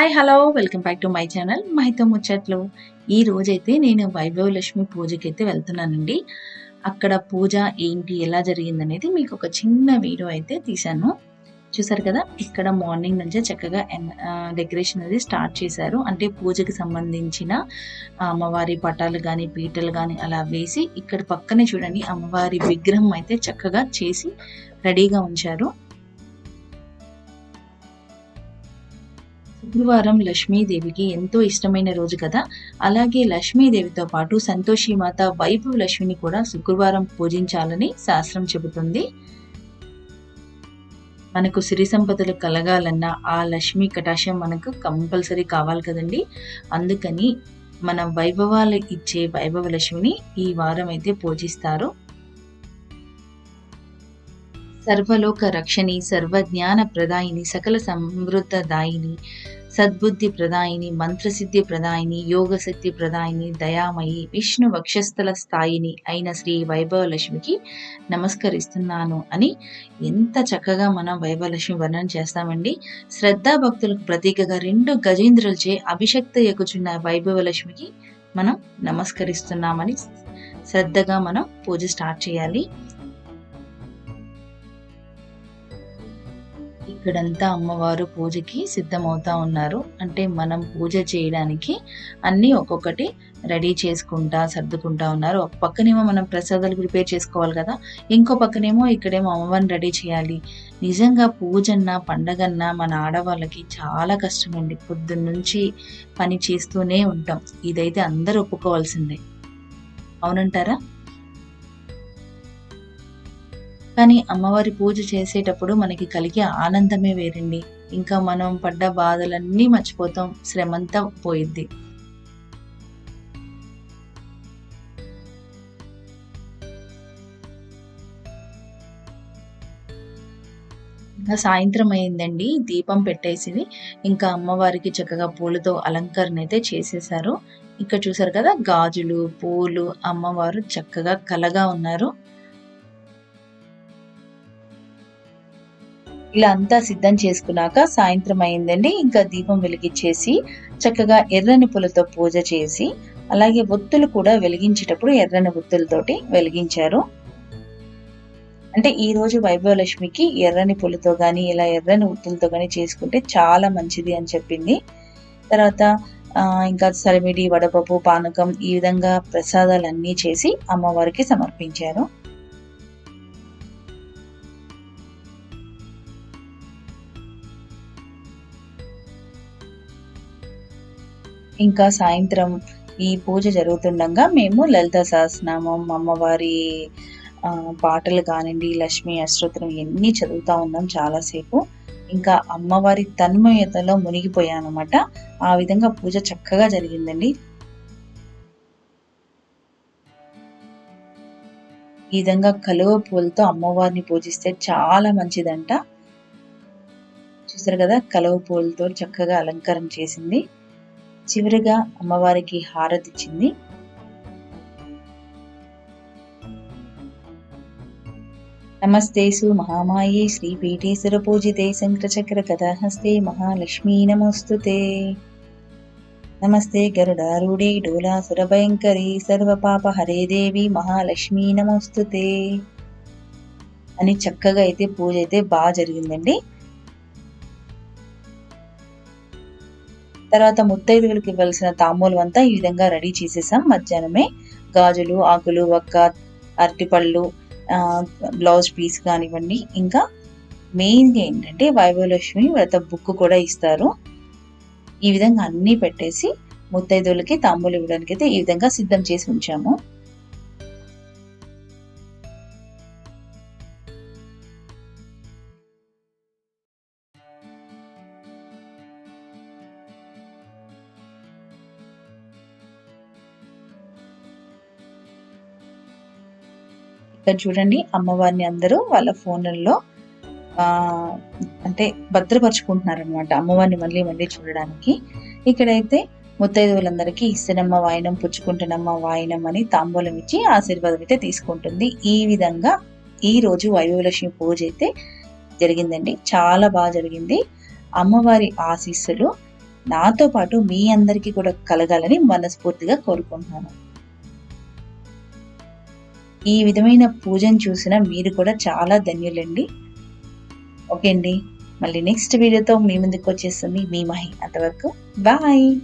Hi hello welcome back to my channel మహితో ముచ్చట్లు ఈ రోజైతే నేను వైభవ లక్ష్మి పూజకి అయితే వెళ్తున్నానండి. అక్కడ పూజ ఏంటి ఎలా జరిగింది అనేది మీకు ఒక చిన్న వీడియో అయితే తీశాను. చూసారు కదా ఇక్కడ మార్నింగ్ నుంచే చక్కగా డెకరేషన్ అనేది స్టార్ట్ చేశారు. అంటే పూజకి సంబంధించిన అమ్మవారి పటాలు కానీ పీటలు కానీ అలా వేసి ఇక్కడ పక్కనే చూడండి అమ్మవారి విగ్రహం అయితే చక్కగా చేసి రెడీగా ఉంచారు. శుక్రవారం లక్ష్మీదేవికి ఎంతో ఇష్టమైన రోజు కదా. అలాగే లక్ష్మీదేవితో పాటు సంతోషి మాత వైభవ లక్ష్మిని కూడా శుక్రవారం పూజించాలని శాస్త్రం చెబుతుంది. మనకు సిరి సంపదలు కలగాలన్నా ఆ లక్ష్మీ కటాక్షం మనకు కంపల్సరీ కావాలి కదండి. అందుకని మన వైభవాలు ఇచ్చే వైభవ లక్ష్మిని ఈ వారం అయితే పూజిస్తారు. సర్వలోక రక్షణి సర్వజ్ఞాన ప్రదాయిని సకల సమృద్ధదాయిని సద్బుద్ధి ప్రదాయిని మంత్రసిద్ధి ప్రదాయిని యోగశక్తి ప్రదాయిని దయామయి విష్ణు వక్షస్థల స్థాయిని అయిన శ్రీ వైభవలక్ష్మికి నమస్కరిస్తున్నాను అని ఎంత చక్కగా మనం వైభవలక్ష్మి వర్ణన చేస్తామండి. శ్రద్ధా భక్తులకు ప్రతీకగా రెండు గజేంద్రులచే అభిషక్త ఎక్కుచున్న వైభవలక్ష్మికి మనం నమస్కరిస్తున్నామని శ్రద్ధగా మనం పూజ స్టార్ట్ చేయాలి. ఇక్కడంతా అమ్మవారు పూజకి సిద్ధమవుతా ఉన్నారు. అంటే మనం పూజ చేయడానికి అన్నీ ఒక్కొక్కటి రెడీ చేసుకుంటా సర్దుకుంటా ఉన్నారు. ఒక పక్కనేమో మనం ప్రసాదాలు ప్రిపేర్ చేసుకోవాలి కదా ఇంకో పక్కనేమో ఇక్కడేమో అమ్మవారిని రెడీ చేయాలి. నిజంగా పూజన్నా పండగన్నా మన ఆడవాళ్ళకి చాలా కష్టమండి. పొద్దున్న నుంచి పని చేస్తూనే ఉంటాం. ఇదైతే అందరూ ఒప్పుకోవాల్సిందే. అవునంటారా? కానీ అమ్మవారి పూజ చేసేటప్పుడు మనకి కలిగే ఆనందమే వేరండి. ఇంకా మనం పడ్డ బాధలన్నీ మర్చిపోతాం. శ్రమంతా పోయిద్ది. ఇంకా సాయంత్రం అయిందండి. దీపం పెట్టేసింది. ఇంకా అమ్మవారికి చక్కగా పూలతో అలంకరణ అయితే చేసేసారు ఇక్కడ చూసారు కదా గాజులు పూలు అమ్మవారు చక్కగా కలగా ఉన్నారు. ఇలా అంతా సిద్ధం చేసుకున్నాక సాయంత్రం అయిందండి. ఇంకా దీపం వెలిగించేసి చక్కగా ఎర్రని పూలతో పూజ చేసి అలాగే ఒత్తులు కూడా వెలిగించేటప్పుడు ఎర్రని ఒత్తులతోటి వెలిగించారు. అంటే ఈ రోజు వైభవలక్ష్మికి ఎర్రని పూలతో కానీ ఇలా ఎర్రని ఒత్తులతో కానీ చేసుకుంటే చాలా మంచిది అని చెప్పింది. తర్వాత ఇంకా సరిమిడి వడపప్పు పానకం ఈ విధంగా ప్రసాదాలన్నీ చేసి అమ్మవారికి సమర్పించారు. ఇంకా సాయంత్రం ఈ పూజ జరుగుతుండగా మేము లలిత సహస్రనామం అమ్మవారి పాటలు కానివ్వండి లక్ష్మీ అష్టోత్తరం ఎన్ని చదువుతా ఉన్నాం చాలాసేపు. ఇంకా అమ్మవారి తన్మయతలో మునిగిపోయానమాట. ఆ విధంగా పూజ చక్కగా జరిగిందండి. ఈ విధంగా కలువ పూలతో అమ్మవారిని పూజిస్తే చాలా మంచిదంట. చూసారు కదా కలువ పూలతో చక్కగా అలంకారం చేసింది. చివరిగా అమ్మవారికి హారతిచ్చింది. నమస్తే నమస్తేసు మహామాయే శ్రీ పీఠేశ్వర పూజితే శంకరచక్ర కథాహస్తే మహాలక్ష్మీ నమోస్తుతే. నమస్తే గరుడారూఢే డోలాసుర భయంకరి సర్వపాప హరే దేవి మహాలక్ష్మీ నమోస్తుతే. అని చక్కగా అయితే పూజ అయితే బాగా జరిగిందండి. తర్వాత ముత్తైదువులకు ఇవ్వాల్సిన తాంబూలం అంతా ఈ విధంగా రెడీ చేసేసాం. మధ్యాహ్నమే గాజులు ఆకులు వక్క అరటిపళ్ళు ఆ, బ్లౌజ్ పీస్ కానివ్వండి. ఇంకా మెయిన్గా ఏంటంటే వైభవలక్ష్మి వ్రత బుక్ కూడా ఇస్తారు. ఈ విధంగా అన్నీ పెట్టేసి ముత్తైదువులకి తాంబూలు ఇవ్వడానికి అయితే ఈ విధంగా సిద్ధం చేసి ఉంచాము. ఇక్కడ చూడండి అమ్మవారిని అందరూ వాళ్ళ ఫోన్లలో అంటే భద్రపరుచుకుంటున్నారు అనమాట అమ్మవారిని మళ్ళీ మళ్ళీ చూడడానికి. ఇక్కడైతే ముత్తైదువులందరికీ ఇస్తనమ్మ వాయినం పుచ్చుకుంటున్నమ్మ వాయినం అని తాంబూలం ఇచ్చి ఆశీర్వాదం అయితే తీసుకుంటుంది. ఈ విధంగా ఈ రోజు వైభవలక్ష్మి పూజ అయితే జరిగిందండి. చాలా బాగా జరిగింది. అమ్మవారి ఆశీస్సులు నాతో పాటు మీ అందరికీ కూడా కలగాలని మనస్ఫూర్తిగా కోరుకుంటున్నాను. ఈ విధమైన పూజను చూసిన మీరు కూడా చాలా ధన్యులండి. ఓకే అండి. మళ్ళీ నెక్స్ట్ వీడియోతో మీ ముందుకు వచ్చేస్తుంది మీ మహి అంతవరకు. బాయ్.